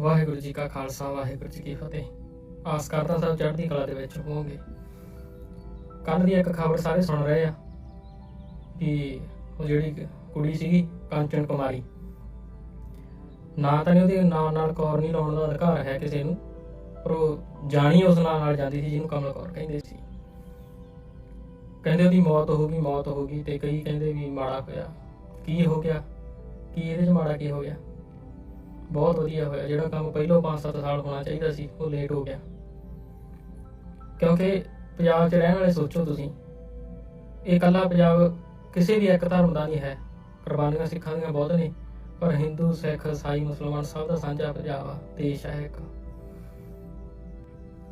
ਵਾਹਿਗੁਰੂ ਜੀ ਕਾ ਖਾਲਸਾ, ਵਾਹਿਗੁਰੂ ਜੀ ਕੀ ਫਤਿਹ। ਆਸ ਕਰਦਾ ਸਭ ਚੜ੍ਹਦੀ ਕਲਾ ਦੇ ਵਿੱਚ ਹੋਵੋਗੇ। ਕੱਲ ਦੀ ਇੱਕ ਖਬਰ ਸਾਰੇ ਸੁਣ ਰਹੇ ਆ ਕਿ ਉਹ ਜਿਹੜੀ ਕੁੜੀ ਸੀਗੀ, ਕਾਂਚਨ ਕੁਮਾਰੀ। ਨਾ ਤਾਂ ਨਹੀਂ ਉਹਦੇ ਨਾਂ ਨਾਲ ਕੌਰ ਨਹੀਂ ਲਾਉਣ ਦਾ ਅਧਿਕਾਰ ਹੈ ਕਿਸੇ ਨੂੰ, ਪਰ ਉਹ ਜਾਣੀ ਉਸ ਨਾਂ ਨਾਲ ਜਾਂਦੀ ਸੀ ਜਿਹਨੂੰ ਕਮਲ ਕੌਰ ਕਹਿੰਦੇ ਸੀ। ਕਹਿੰਦੇ ਉਹਦੀ ਮੌਤ ਹੋ ਗਈ, ਮੌਤ ਹੋ ਗਈ ਤੇ ਕਈ ਕਹਿੰਦੇ ਵੀ ਮਾੜਾ ਹੋਇਆ। ਕੀ ਹੋ ਗਿਆ? ਕੀ ਇਹਦੇ 'ਚ ਮਾੜਾ ਕੀ ਹੋ ਗਿਆ? ਬਹੁਤ ਵਧੀਆ ਹੋਇਆ। ਜਿਹੜਾ ਕੰਮ ਪਹਿਲਾਂ 5-7 ਸਾਲ ਹੋਣਾ ਚਾਹੀਦਾ ਸੀ, ਉਹ ਲੇਟ ਹੋ ਗਿਆ। ਕਿਉਂਕਿ ਪੰਜਾਬ 'ਚ ਰਹਿਣ ਵਾਲੇ ਸੋਚੋ ਤੁਸੀਂ, ਇਹ ਇਕੱਲਾ ਪੰਜਾਬ ਕਿਸੇ ਵੀ ਇੱਕ ਧਰਮ ਦਾ ਨਹੀਂ ਹੈ। ਕੁਰਬਾਨੀਆਂ ਸਿੱਖਾਂ ਦੀਆਂ ਬਹੁਤ ਨੇ, ਪਰ ਹਿੰਦੂ, ਸਿੱਖ ਈਸਾਈ ਮੁਸਲਮਾਨ ਸਭ ਦਾ ਸਾਂਝਾ ਪੰਜਾਬ ਆ, ਦੇਸ਼ ਹੈ ਇੱਕ।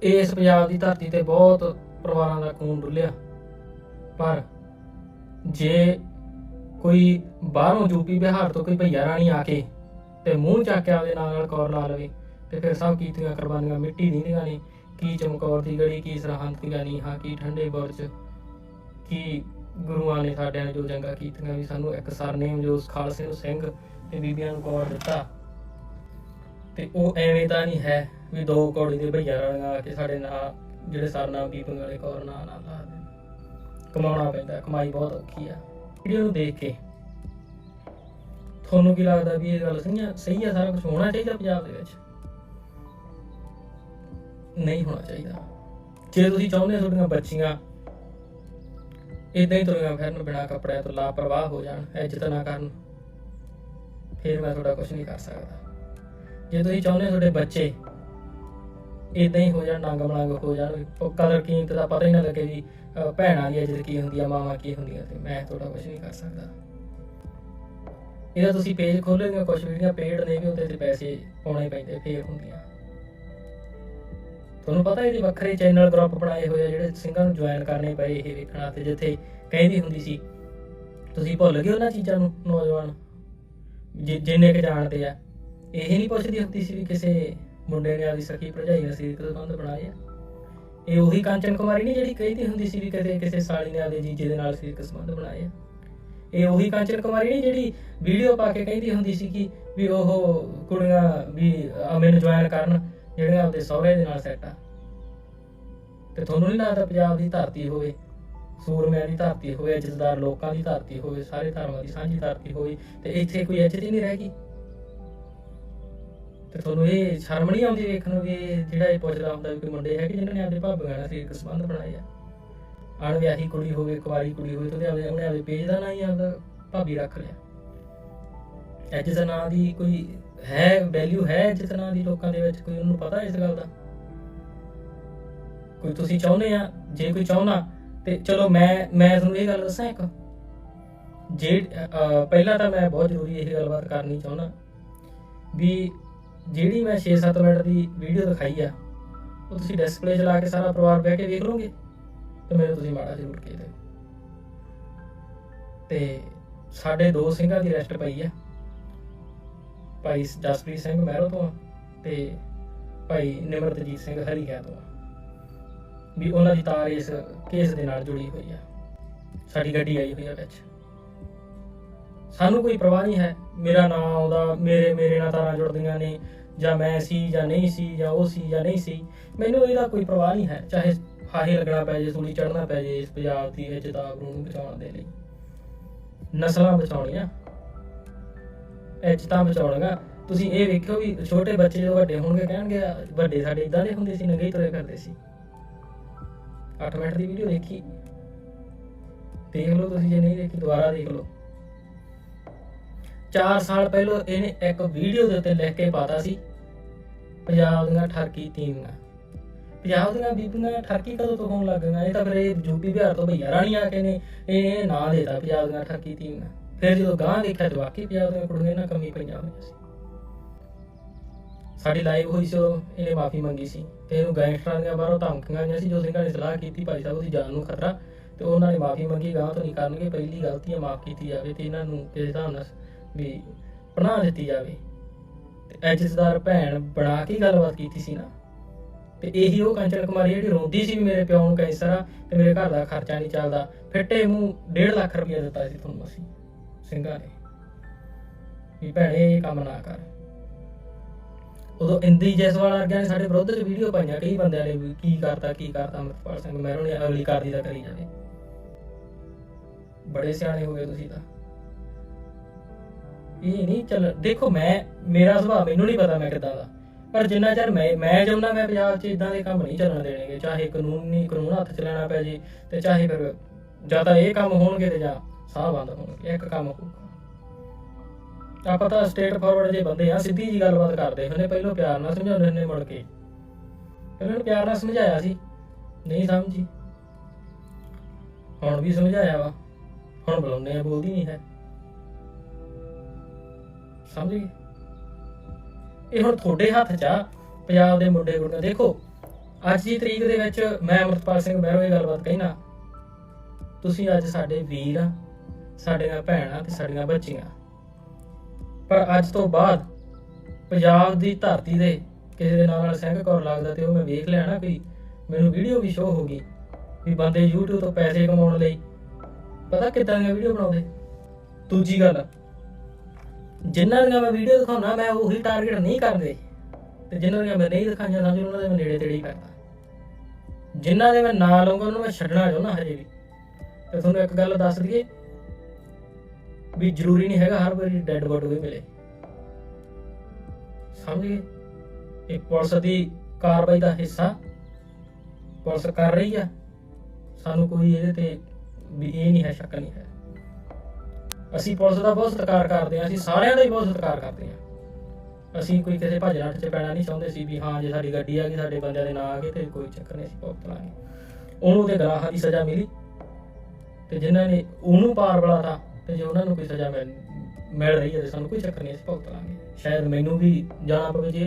ਇਸ ਪੰਜਾਬ ਦੀ ਧਰਤੀ ਤੇ ਬਹੁਤ ਪਰਿਵਾਰਾਂ ਦਾ ਖੂਨ ਡੁੱਲਿਆ। ਪਰ ਜੇ ਕੋਈ ਬਾਹਰੋਂ ਯੂਪੀ ਬਿਹਾਰ ਤੋਂ ਕੋਈ ਭਈਆ ਰਾਣੀ ਆ ਕੇ ਤੇ ਮੂੰਹ ਚੱਕ ਕੇ ਆਪਦੇ ਨਾਲ ਨਾਲ ਕੌਰ ਲਾ ਲਵੇ। ਤੇ ਫਿਰ ਸਭ ਕੀਤੀਆਂ ਕੁਰਬਾਨੀਆਂ, ਮਿੱਟੀ ਨਹੀਂ ਨੇ ਕੀ ਚਮਕੌਰ ਦੀ ਗੜੀ ਕੀ ਸਰਹੰਦ ਦੀ ਗਾਣੀ ਹਾਂ, ਕੀ ਠੰਡੇ ਬੁਰਜ, ਕੀ ਗੁਰੂਆਂ ਨੇ ਸਾਡਿਆਂ ਨੇ ਜੋ ਜੰਗਾਂ ਕੀਤੀਆਂ ਵੀ ਸਾਨੂੰ ਇੱਕ ਸਰਨੇਮ ਜੋ ਖਾਲਸੇ ਨੂੰ ਸਿੰਘ ਤੇ ਬੀਬੀਆਂ ਨੂੰ ਕੌਰ ਦਿੱਤਾ। ਤੇ ਉਹ ਐਵੇਂ ਤਾਂ ਨਹੀਂ ਹੈ ਵੀ ਦੋ ਕੌੜੀ ਦੇ ਭਈਆ ਰਾਣੀਆਂ ਆ ਕੇ ਸਾਡੇ ਨਾਲ, ਜਿਹੜੇ ਸਰਨਾਮ ਬੀਬੀਆਂ ਵਾਲੇ ਕੌਰ ਨਾਂ ਨਾਲ ਲਾ ਦੇਣ ਕਮਾਉਣਾ ਪੈਂਦਾ, ਕਮਾਈ ਬਹੁਤ ਔਖੀ ਆ। ਵੀਡੀਓ ਨੂੰ ਦੇਖ ਕੇ ਤੁਹਾਨੂੰ ਕੀ ਲੱਗਦਾ ਵੀ ਇਹ ਗੱਲ ਸਹੀ ਆ? ਸਹੀ ਆ, ਸਾਰਾ ਕੁਝ ਹੋਣਾ ਚਾਹੀਦਾ ਪੰਜਾਬ ਦੇ ਵਿੱਚ? ਨਹੀਂ ਹੋਣਾ ਚਾਹੀਦਾ। ਜੇ ਤੁਸੀਂ ਚਾਹੁੰਦੇ ਹੋ ਤੁਹਾਡੀਆਂ ਬੱਚੀਆਂ ਇਦਾਂ ਹੀ ਤੁਰੀਆਂ ਫਿਰਨ ਬਿਨਾਂ ਕੱਪੜਿਆਂ ਤੋਂ ਲਾਪਰਵਾਹ ਹੋ ਜਾਣ, ਇੱਜ਼ਤ ਨਾ ਕਰਨ, ਫਿਰ ਮੈਂ ਤੁਹਾਡਾ ਕੁਝ ਨਹੀਂ ਕਰ ਸਕਦਾ। ਜੇ ਤੁਸੀਂ ਚਾਹੁੰਦੇ ਹੋ ਤੁਹਾਡੇ ਬੱਚੇ ਇਦਾਂ ਹੀ ਹੋ ਜਾਣ ਨੰਗ ਮਲੰਗ ਹੋ ਜਾਣ, ਉਹ ਕਦਰ ਕੀਮਤ ਦਾ ਪਤਾ ਹੀ ਨਾ ਲੱਗੇ ਵੀ ਭੈਣਾਂ ਦੀ ਇੱਜ਼ਤ ਕੀ ਹੁੰਦੀ ਆ, ਮਾਵਾਂ ਕੀ ਹੁੰਦੀਆਂ ਤੇ ਮੈਂ ਤੁਹਾਡਾ ਕੁਝ ਨਹੀਂ ਕਰ ਸਕਦਾ। ਇਹਦਾ ਤੁਸੀਂ ਪੇਜ ਖੋਲ੍ਹੋਗੇ ਕੁਝ ਵੀਡੀਓ ਪੇਡ ਨੇ ਵੀ ਉਹਦੇ ਤੇ ਪੈਸੇ ਪਾਉਣੇ ਪੈਂਦੇ ਫੇਰ ਹੁੰਦੀਆਂ। ਤੁਹਾਨੂੰ ਪਤਾ ਇਹਦੇ ਵੱਖਰੇ ਚੈਨਲ ਗਰੁੱਪ ਬਣਾਏ ਹੋਏ ਆ, ਜਿਹੜੇ ਸਿੰਘਾਂ ਨੂੰ ਜੁਆਇਨ ਕਰਨੇ ਪਏ ਇਹ ਵੇਖਣਾ ਤੇ ਜਿੱਥੇ ਕਹਿੰਦੀ ਹੁੰਦੀ ਸੀ, ਤੁਸੀਂ ਭੁੱਲ ਗਏ ਉਹਨਾਂ ਚੀਜ਼ਾਂ ਨੂੰ, ਨੌਜਵਾਨ ਜਿੰਨੇ ਕਿ ਜਾਣਦੇ ਆ। ਇਹ ਨਹੀਂ ਪੁੱਛਦੀ ਹੁੰਦੀ ਸੀ ਵੀ ਕਿਸੇ ਮੁੰਡੇ ਨੇ ਆਪਦੀ ਸਖੀ ਭਰਜਾਈ ਨਾਲ ਸਰੀਰਕ ਸੰਬੰਧ ਬਣਾਏ ਆ ਇਹ ਉਹੀ ਕਾਂਚਨ ਕੁਮਾਰੀ ਨਹੀਂ ਜਿਹੜੀ ਕਹਿੰਦੀ ਹੁੰਦੀ ਸੀ ਵੀ ਕਦੇ ਕਿਸੇ ਸਾਲੀ ਨੇ ਆਪਦੇ ਜੀਜੇ ਦੇ ਨਾਲ ਸਰੀਰਕ ਸੰਬੰਧ ਬਣਾਏ ਆ ਇਹ ਉਹੀ ਕਾਂਚਨ ਕੁਮਾਰੀ ਨਹੀਂ ਜਿਹੜੀ ਵੀਡੀਓ ਪਾ ਕੇ ਕਹਿੰਦੀ ਹੁੰਦੀ ਸੀ ਕਿ ਵੀ ਉਹ ਕੁੜੀਆਂ ਵੀ ਆ ਮੈਨੂੰ ਜੁਆਇਨ ਕਰਨ, ਜਿਹੜੀਆਂ ਆਪਦੇ ਸਹੁਰੇ ਦੇ ਨਾਲ ਸੈੱਟ ਆ। ਤੇ ਤੁਹਾਨੂੰ ਨਹੀਂ ਲੱਗਦਾ ਪੰਜਾਬ ਦੀ ਧਰਤੀ ਹੋਵੇ, ਸੂਰਮਿਆਂ ਦੀ ਧਰਤੀ ਹੋਵੇ ਇੱਜ਼ਤਦਾਰ ਲੋਕਾਂ ਦੀ ਧਰਤੀ ਹੋਵੇ, ਸਾਰੇ ਧਰਮਾਂ ਦੀ ਸਾਂਝੀ ਧਰਤੀ ਹੋਵੇ, ਤੇ ਇੱਥੇ ਕੋਈ ਇੱਜ਼ਤ ਹੀ ਨਹੀਂ ਰਹਿ ਗਈ? ਤੇ ਤੁਹਾਨੂੰ ਇਹ ਸ਼ਰਮ ਨਹੀਂ ਆਉਂਦੀ ਵੇਖਣ ਨੂੰ ਵੀ ਜਿਹੜਾ ਇਹ ਪੁੱਛਦਾ ਹੁੰਦਾ ਵੀ ਕੋਈ ਮੁੰਡੇ ਹੈਗੇ ਜਿਨ੍ਹਾਂ ਨੇ ਆਪਦੇ ਭਾਬੀਆਂ ਨਾਲ ਸਰੀਰਕ ਸੰਬੰਧ ਬਣਾਏ ਆ? ਅਣਵਿਆਹੀ ਕੁੜੀ ਹੋਵੇ ਕੁਵਾਰੀ ਕੁੜੀ ਹੋਵੇ ਤੇ ਉਹਦੇ ਆਪਦੇ ਉਹਨੇ ਆਪਦੇ ਪੇਜ ਦਾ ਨਾਂ ਹੀ ਆਪਦਾ ਭਾਬੀ ਰੱਖ ਲਿਆ। ਇੱਜ਼ਤ ਨਾਂ ਦੀ ਕੋਈ ਹੈ ਵੈਲਿਊ ਹੈ ਇੱਜ਼ਤ ਨਾਂ ਦੀ ਲੋਕਾਂ ਦੇ ਵਿੱਚ? ਕੋਈ ਉਹਨੂੰ ਪਤਾ ਇਸ ਗੱਲ ਦਾ? ਕੋਈ ਤੁਸੀਂ ਚਾਹੁੰਦੇ ਆ? ਜੇ ਕੋਈ ਚਾਹੁੰਦਾ, ਤੇ ਚਲੋ ਮੈਂ ਮੈਂ ਤੁਹਾਨੂੰ ਇਹ ਗੱਲ ਦੱਸਾਂ ਇੱਕ। ਜੇ ਪਹਿਲਾਂ ਤਾਂ ਮੈਂ ਬਹੁਤ ਜ਼ਰੂਰੀ ਇਹ ਗੱਲਬਾਤ ਕਰਨੀ ਚਾਹੁੰਦਾ ਵੀ ਜਿਹੜੀ ਮੈਂ 6-7 ਮਿੰਟ ਦੀ ਵੀਡੀਓ ਦਿਖਾਈ ਆ, ਉਹ ਤੁਸੀਂ ਡਿਸਪਲੇ 'ਚ ਲਾ ਕੇ ਸਾਰਾ ਪਰਿਵਾਰ ਬਹਿ ਕੇ ਵੇਖ ਲਓਗੇ? ਤੇ ਮੈਨੂੰ ਤੁਸੀਂ ਮਾੜਾ ਜ਼ਰੂਰ ਕਹਿ ਦਿਓ ਤੇ ਸਾਡੇ ਦੋ ਸਿੰਘਾਂ ਦੀ ਰੈਸਟ ਪਈ ਆ। ਭਾਈ ਜਸਪ੍ਰੀਤ ਸਿੰਘ ਮਹਿਰੋ ਤੋਂ ਆ ਤੇ ਭਾਈ ਨਿਮਰਤਜੀਤ ਸਿੰਘ ਹਰੀਕਿਆਂ ਤੋਂ ਆ। ਵੀ ਉਹਨਾਂ ਦੀ ਤਾਰ ਇਸ ਕੇਸ ਦੇ ਨਾਲ ਜੁੜੀ ਹੋਈ ਆ। ਸਾਡੀ ਗੱਡੀ ਆਈ ਹੋਈ ਆ ਵਿੱਚ। ਸਾਨੂੰ ਕੋਈ ਪਰਵਾਹ ਨਹੀਂ ਹੈ। ਮੇਰਾ ਨਾਮ ਆਉਂਦਾ, ਮੇਰੇ ਮੇਰੇ ਨਾਲ ਤਾਰਾਂ ਜੁੜਦੀਆਂ ਨੇ। ਜਾਂ ਮੈਂ ਸੀ ਜਾਂ ਨਹੀਂ ਸੀ ਜਾਂ ਉਹ ਸੀ ਜਾਂ ਨਹੀਂ ਸੀ। ਮੈਨੂੰ ਇਹਦਾ ਕੋਈ ਪਰਵਾਹ ਨਹੀਂ ਹੈ। ਚਾਹੇ ਹਾਹੇ ਲੱਗਣਾ ਪੈ ਜੇ ਸੂਲੀ ਚੜਨਾ ਪੈ ਜੇ ਇਸ ਪੰਜਾਬ ਦੀ ਇੱਜ਼ਤ ਨੂੰ ਬਚਾਉਣ ਦੇ ਲਈ। ਨਸਲਾਂ ਬਚਾਉਣੀਆਂ। ਇੱਜ਼ਤਾਂ ਬਚਾਉਣੀਆਂ। ਤੁਸੀਂ ਇਹ ਵੇਖਿਓ ਵੀ ਛੋਟੇ ਬੱਚੇ ਜਦੋਂ ਵੱਡੇ ਹੋਣਗੇ, ਕਹਿਣਗੇ, ਵੱਡੇ ਸਾਡੇ ਇਦਾਂ ਦੇ ਹੁੰਦੇ ਸੀ, ਨੰਗੇ ਤੁਰੇ ਕਰਦੇ ਸੀ। 8 ਮਿੰਟ ਦੀ ਵੀਡੀਓ ਦੇਖੀ। ਦੇਖ ਲਓ ਤੁਸੀਂ, ਜੇ ਨਹੀਂ ਦੇਖੀ ਦੁਬਾਰਾ ਦੇਖ ਲਓ। 4 ਸਾਲ ਪਹਿਲਾਂ ਇਹਨੇ ਇੱਕ ਵੀਡੀਓ ਦੇ ਉੱਤੇ ਲਿਖ ਕੇ ਪਾਤਾ ਸੀ, ਪੰਜਾਬ ਦੀਆਂ ਠਰਕੀ ਤੀਵੀਆਂ। ਪੰਜਾਬ ਦੀਆਂ ਬੀਬੀਆਂ ਠੱਕੀ ਕਦੋਂ ਤੋਂ ਹੋਣ ਲੱਗ ਗਈਆਂ ਇਹ ਤਾਂ ਫਿਰ ਇਹ ਯੂਪੀ ਬਿਹਾਰ ਤੋਂ ਭਈਆ ਰਾਣੀਆਂ ਆ ਕੇ ਨੇ। ਇਹ ਨਾਂ ਦੇਤਾ ਪੰਜਾਬ ਦੀਆਂ ਠਰਕੀ ਤੀਵੀਆਂ ਫਿਰ ਜਦੋਂ ਗਾਂ ਦੇਖਿਆ ਤਾਂ ਵਾਕਈ ਪੰਜਾਬ ਦੀਆਂ ਕੁੜੀਆਂ ਨਾਲ ਕਮੀ ਪਈਆਂ ਹੋਈਆਂ ਸੀ। ਸਾਡੀ ਲਾਈਵ ਹੋਈ ਸੀ ਇਹਨੇ ਮਾਫੀ ਮੰਗੀ ਸੀ। ਤੇ ਇਹਨੂੰ ਗੈਂਗਸਟਰਾਂ ਦੀਆਂ ਬਾਹਰੋਂ ਧਮਕੀਆਂ ਆਈਆਂ ਸੀ, ਜੋ ਸਿੰਘਾਂ ਨੇ ਸਲਾਹ ਕੀਤੀ, ਭਾਈ ਸਾਹਿਬ ਉਹਦੀ ਜਾਨ ਨੂੰ ਖਤਰਾ। ਤੇ ਉਹਨਾਂ ਨੇ ਮਾਫੀ ਮੰਗੀ ਗਾਂ ਤੋਂ ਨਹੀਂ ਕਰਨਗੇ, ਪਹਿਲੀ ਗਲਤੀ ਹੈ ਮਾਫ ਕੀਤੀ ਜਾਵੇ ਤੇ ਇਹਨਾਂ ਨੂੰ ਕਿਸੇ ਹਿਸਾਬ ਨਾਲ ਵੀ ਪਨਾਹ ਦਿੱਤੀ ਜਾਵੇ। ਤੇ ਇੱਜ਼ਤਦਾਰ ਭੈਣ ਬਣਾ ਕੇ ਗੱਲਬਾਤ ਕੀਤੀ ਸੀ ਨਾ। ਤੇ ਇਹੀ ਉਹ ਕੰਚਨ ਕੁਮਾਰੀ ਜਿਹੜੀ ਰੋਂਦੀ ਸੀ ਵੀ ਮੇਰੇ ਪਿਓ ਨੂੰ ਕੈਂਸਰ ਆ ਤੇ ਮੇਰੇ ਘਰ ਦਾ ਖਰਚਾ ਨਹੀਂ ਚੱਲਦਾ। ਫਿੱਟੇ ਮੂੰਹ 1.5 ਲੱਖ ਰੁਪਏ ਦਿੱਤਾ ਸੀ ਤੁਹਾਨੂੰ ਅਸੀਂ, ਸਿੰਘਾਂ ਨੇ। ਵੀ ਭੈਣੇ, ਇਹ ਕੰਮ ਨਾ ਕਰ। ਉਦੋਂ ਇੰਦੀ ਜੈਸਵਾਲ ਵਰਗਿਆਂ ਨੇ ਸਾਡੇ ਵਿਰੁੱਧ ਚ ਵੀਡੀਓ ਪਾਈਆਂ, ਕਈ ਬੰਦਿਆਂ ਨੇ ਵੀ ਕੀ ਕਰਤਾ ਕੀ ਕਰਤਾ ਅਮਰਪਾਲ ਸਿੰਘ ਮਹਿਰੋਂ ਨੇ ਅਗਲੀ ਕਰਦੀ ਤਾਂ ਕਰੀ ਜਾਵੇ। ਬੜੇ ਸਿਆਣੇ ਹੋ ਗਏ ਤੁਸੀਂ ਤਾਂ। ਇਹ ਨਹੀਂ ਚੱਲ, ਦੇਖੋ ਮੈਂ, ਮੇਰਾ ਸੁਭਾਅ ਮੈਨੂੰ ਨਹੀਂ ਪਤਾ ਮੈਂ ਕਿੱਦਾਂ ਦਾ। ਪਰ ਜਿੰਨਾ ਚਿਰ ਮੈਂ ਮੈਂ ਚਾਹੁੰਦਾ ਮੈਂ ਪੰਜਾਬ 'ਚ ਇਦਾਂ ਦੇ ਕੰਮ ਨਹੀਂ ਚੱਲਣ ਦੇਣਗੇ, ਚਾਹੇ ਕਾਨੂੰਨੀ ਕਾਨੂੰਨ ਹੱਥ ਚ ਲੈਣਾ ਪੈ ਜੇ ਤੇ ਚਾਹੇ ਫਿਰ ਜਾਂ ਤਾਂ ਇਹ ਕੰਮ ਹੋਣਗੇ ਤੇ ਜਾਂ ਸਾਹ ਬੰਦ ਹੋਣਗੇ, ਇੱਕ ਕੰਮ ਹੋਊਗਾ। ਆਪਾਂ ਤਾਂ ਸਟੇਟ ਫਾਰਵਰਡ ਜੇ ਬੰਦੇ ਆ, ਸਿੱਧੀ ਜੀ ਗੱਲਬਾਤ ਕਰਦੇ ਹੁੰਦੇ, ਪਹਿਲਾਂ ਪਿਆਰ ਨਾਲ ਸਮਝਾਉਂਦੇ ਹੁੰਦੇ ਮੁੜ ਕੇ। ਪਹਿਲਾਂ ਨੂੰ ਪਿਆਰ ਨਾਲ ਸਮਝਾਇਆ ਸੀ, ਨਹੀਂ ਸਮਝੀ। ਹੁਣ ਵੀ ਸਮਝਾਇਆ ਵਾ, ਹੁਣ ਬੁਲਾਉਂਦੇ ਆ, ਬੋਲਦੀ ਨਹੀਂ ਹੈ। ਸਮਝ ਗਏ? ਇਹ ਹੁਣ ਤੁਹਾਡੇ ਹੱਥ 'ਚ ਆ। ਪੰਜਾਬ ਦੇ ਮੁੰਡੇ ਗੁੰਡੇ ਦੇਖੋ। ਅੱਜ ਦੀ ਤਰੀਕ ਦੇ ਵਿੱਚ ਮੈਂ ਅਮਰਪਾਲ ਸਿੰਘ ਮਹਿਰੋ ਇਹ ਗੱਲਬਾਤ ਕਹਿਣਾ ਤੁਸੀਂ ਅੱਜ ਸਾਡੇ ਵੀਰ ਆ, ਸਾਡੀਆਂ ਭੈਣਾਂ ਤੇ ਸਾਡੀਆਂ ਬੱਚੀਆਂ। ਪਰ ਅੱਜ ਤੋਂ ਬਾਅਦ ਪੰਜਾਬ ਦੀ ਧਰਤੀ ਦੇ ਕਿਸੇ ਦੇ ਨਾਲ ਸਿੰਘ ਕੌਰ ਲੱਗਦਾ ਤੇ ਉਹ ਮੈਂ ਵੇਖ ਲਿਆ ਨਾ ਕੋਈ ਮੈਨੂੰ ਵੀਡੀਓ ਵੀ ਸ਼ੋ ਹੋ ਗਈ ਵੀ ਬੰਦੇ YouTube ਤੋਂ ਪੈਸੇ ਕਮਾਉਣ ਲਈ। ਪਤਾ ਕਿੱਦਾਂ ਦੀਆਂ ਵੀਡੀਓ ਬਣਾਉਂਦੇ? ਦੂਜੀ ਗੱਲ ਜਿਨ੍ਹਾਂ ਦੀਆਂ ਮੈਂ ਵੀਡੀਓ ਦਿਖਾਉਣਾ ਮੈਂ ਉਹੀ ਟਾਰਗੇਟ ਨਹੀਂ ਕਰਦੇ ਤੇ ਜਿਨ੍ਹਾਂ ਦੀਆਂ ਮੈਂ ਨਹੀਂ ਦਿਖਾਈਆਂ, ਸਮਝ ਉਹਨਾਂ ਦੇ ਮੈਂ ਨੇੜੇ ਤੇੜੇ ਹੀ ਕਰਦਾ। ਜਿਨ੍ਹਾਂ ਦੇ ਮੈਂ ਨਾਂ ਲਊਂਗਾ, ਉਹਨੂੰ ਮੈਂ ਛੱਡਣਾ ਚਾਹੁੰਦਾ ਹਜੇ ਵੀ। ਤੇ ਤੁਹਾਨੂੰ ਇੱਕ ਗੱਲ ਦੱਸ ਦਈਏ, ਵੀ ਜ਼ਰੂਰੀ ਨਹੀਂ ਹੈਗਾ ਹਰ ਵਾਰੀ ਡੈੱਡ ਬੋਡੀ ਵੀ ਮਿਲੇ। ਸਮਝ? ਗਏ ਇਹ ਪੁਲਿਸ ਦੀ ਕਾਰਵਾਈ ਦਾ ਹਿੱਸਾ। ਪੁਲਿਸ ਕਰ ਰਹੀ ਆ। ਸਾਨੂੰ ਕੋਈ ਇਹਦੇ ਤੇ ਵੀ ਇਹ ਨਹੀਂ ਹੈ, ਸ਼ੱਕ ਨਹੀਂ ਹੈ। ਅਸੀਂ ਪੁਲਿਸ ਦਾ ਬਹੁਤ ਸਤਿਕਾਰ ਕਰਦੇ ਹਾਂ, ਅਸੀਂ ਸਾਰਿਆਂ ਦਾ ਹੀ ਬਹੁਤ ਸਤਿਕਾਰ ਕਰਦੇ ਹਾਂ। ਅਸੀਂ ਕੋਈ ਕਿਸੇ ਭੱਜ ਨੱਠ 'ਚ ਪੈਣਾ ਨਹੀਂ ਚਾਹੁੰਦੇ ਸੀ ਵੀ ਹਾਂ, ਜੇ ਸਾਡੀ ਗੱਡੀ ਆ ਗਈ, ਸਾਡੇ ਬੰਦਿਆਂ ਦੇ ਨਾਂ ਆ ਗਏ, ਤੇ ਕੋਈ ਚੱਕਰ ਨਹੀਂ, ਅਸੀਂ ਭੁਗਤ ਲਾਂਗੇ ਉਹਨੂੰ ਤੇ ਗਰਾਹਾਂ ਦੀ ਸਜ਼ਾ ਮਿਲੀ। ਤੇ ਜਿਨ੍ਹਾਂ ਨੇ ਉਹਨੂੰ ਪਾਰ ਬੁਲਾਤਾ, ਤੇ ਜੇ ਉਹਨਾਂ ਨੂੰ ਕੋਈ ਸਜ਼ਾ ਮਿਲ ਮਿਲ ਰਹੀ ਹੈ, ਤੇ ਸਾਨੂੰ ਕੋਈ ਚੱਕਰ ਨਹੀਂ, ਅਸੀਂ ਭੁਗਤ ਲਾਂਗੇ ਸ਼ਾਇਦ ਮੈਨੂੰ ਵੀ ਜਾਣਾ ਪਵੇ ਜੇਲ੍ਹ।